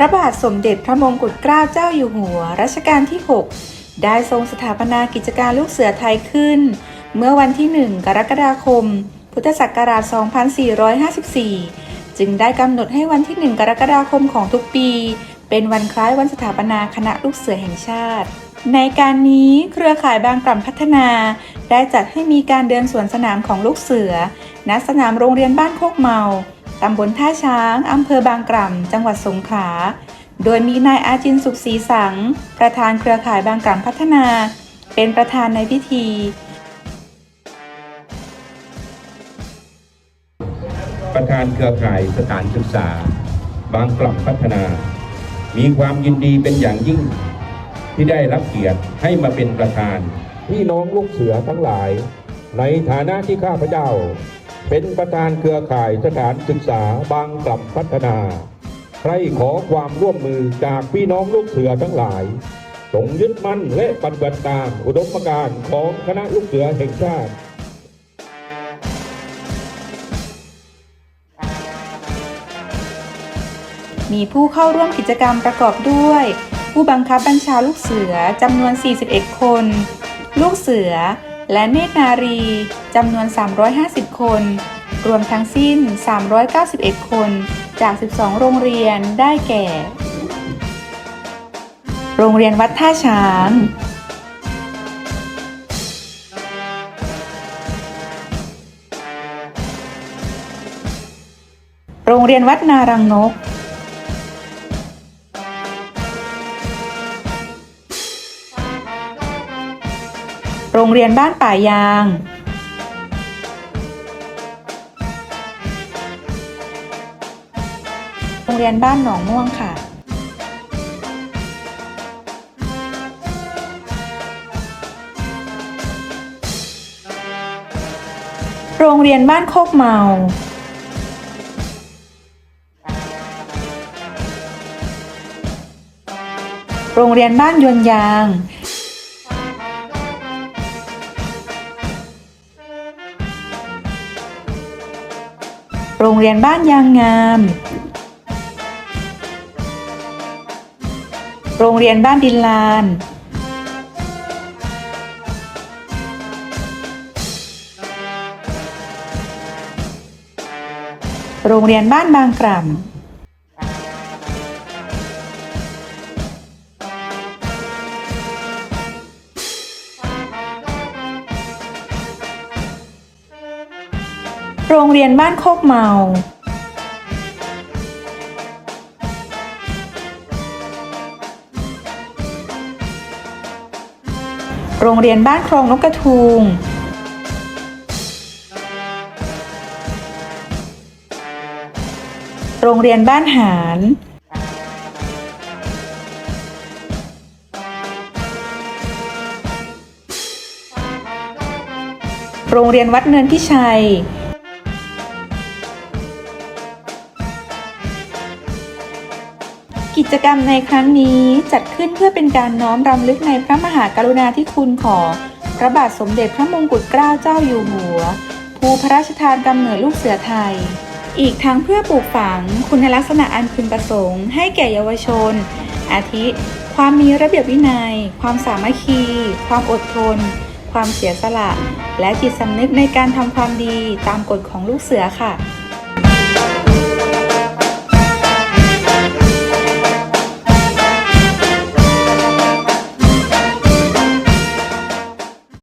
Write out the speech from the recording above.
พระบาทสมเด็จพระมงกุฎเกล้าเจ้าอยู่หัวรัชกาลที่ 6 ได้ทรงสถาปนากิจการลูกเสือไทยขึ้น เมื่อวันที่ 1 กรกฎาคม พุทธศักราช 2454 จึงได้กำหนดให้วันที่ 1 กรกฎาคมของทุกปี เป็นวันคล้ายวันสถาปนาคณะลูกเสือแห่งชาติ ในการนี้เครือข่ายบางกล่ำพัฒนา ได้จัดให้มีการเดินสวนสนามของลูกเสือ ณ สนามโรงเรียนบ้านโคกเมา ตำบลท่าช้าง อำเภอบางกล่ำ จังหวัดสงขลา โดยมีนายอาจินสุขศรีสัง ประธานเครือข่ายบางกล่ำพัฒนา เป็นประธานในพิธี ประธานเครือข่ายสถานศึกษา บางกล่ำพัฒนา มีความยินดีเป็นอย่างยิ่ง ที่ได้รับเกียรติให้มาเป็นประธาน พี่น้องลูกเสือทั้งหลาย ในฐานะที่ข้าพเจ้า เป็นประธานเครือข่ายสถานศึกษาบางกล่ำพัฒนา ใครขอความร่วมมือจากพี่น้องลูกเสือทั้งหลายจงยึดมั่นและปฏิบัติตามอุดมการณ์ของคณะลูกเสือแห่งชาติมีผู้เข้าร่วมกิจกรรมประกอบด้วย ผู้บังคับบัญชาลูกเสือจำนวน 41 คน ลูกเสือ และเนตรนารีจำนวน 350 คน รวมทั้งสิ้น 391 คนจาก 12 โรงเรียนได้แก่ โรงเรียนวัดท่าช้าง โรงเรียนวัดนารังนก โรงเรียนบ้านป่ายาง โรงเรียนบ้านหนองม่วงค่ะ โรงเรียนบ้านโคกเมาโรงเรียนบ้านยวนยาง โรงเรียนบ้านยางงาม โรงเรียนบ้านดินลาน โรงเรียนบ้านบางกล่ำ โรงเรียนบ้านโคกเมา โรงเรียนบ้านคลองนกกระทูงโรงเรียนบ้านหารโรงเรียนวัดเนินพิชัย กิจกรรมในครั้งนี้จัดขึ้นเพื่อเป็นการน้อมรำลึกในพระมหากรุณาธิคุณของพระบาทสมเด็จพระมงกุฎเกล้าเจ้าอยู่หัว ผู้พระราชทานกำเนิดลูกเสือไทย อีกทั้งเพื่อปลูกฝังคุณลักษณะอันพึงประสงค์ให้แก่เยาวชน อาทิ ความมีระเบียบวินัย ความสามัคคี ความอดทน ความเสียสละ และจิตสำนึกในการทำความดีตามกฎของลูกเสือค่ะ